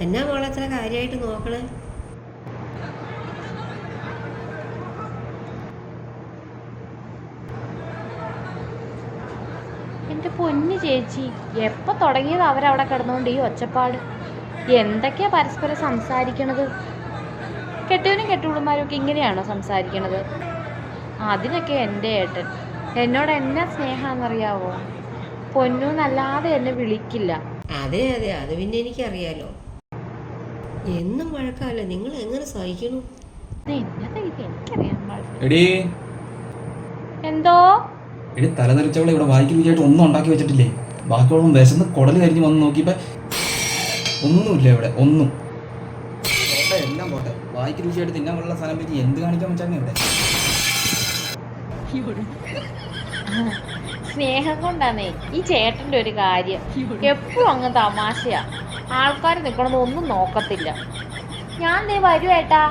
എന്നാ മോളെ അത്ര കാര്യമായിട്ട് നോക്കണേ? എന്റെ പൊന്നു ചേച്ചി എപ്പോൾ തുടങ്ങിയത് അവരവിടെ കിടന്നുകൊണ്ട് ഈ ഒച്ചപ്പാട്? എന്തൊക്കെയാ പരസ്പരം സംസാരിക്കണത്? കെട്ടവനും കെട്ടുകുടുംബാരും ഒക്കെ ഇങ്ങനെയാണോ സംസാരിക്കണത്? അതിനൊക്കെ എന്റെ ഏട്ടൻ എന്നോട് എന്നാ സ്നേഹാന്നറിയാവോ? പൊന്നു എന്നല്ലാതെ എന്നെ വിളിക്കില്ല. അതെ അതെ അത് പിന്നെ എനിക്കറിയാലോ. എന്നും വഴക്കല്ലേ. നിങ്ങൾ എങ്ങനെ സഹിക്കണു പാടില്ല എടീ. എന്തോ? എടി തലതെറിച്ചവളെ ഇവിടെ വായിക്കുന്നതായിട്ട് ഒന്നും ഉണ്ടാക്കി വെച്ചിട്ടില്ലേ? ബാക്കിയുള്ള വിശന്ന് കുടൽ കരിഞ്ഞ് വന്ന് നോക്കിയപ്പോ ഒന്നുമില്ല ഇവിടെ ഒന്നും. എല്ലാം പോട്ടെ. വായിക്ക് രുചിയായിട്ട് തിന്നാൻ കൊള്ളുന്ന സ്ഥലം പറ്റി എന്ത് കാണിക്കാൻ വെച്ചാൽ ഇവിടെ? സ്നേഹം കൊണ്ടാന്നേ ഈ ചേട്ടന്റെ ഒരു കാര്യം. എപ്പോഴും അങ്ങ് തമാശയാ. ആൾക്കാർ നിൽക്കണത് ഒന്നും നോക്കത്തില്ല. ഞാൻ ദേ വരൂ ഏട്ടാ.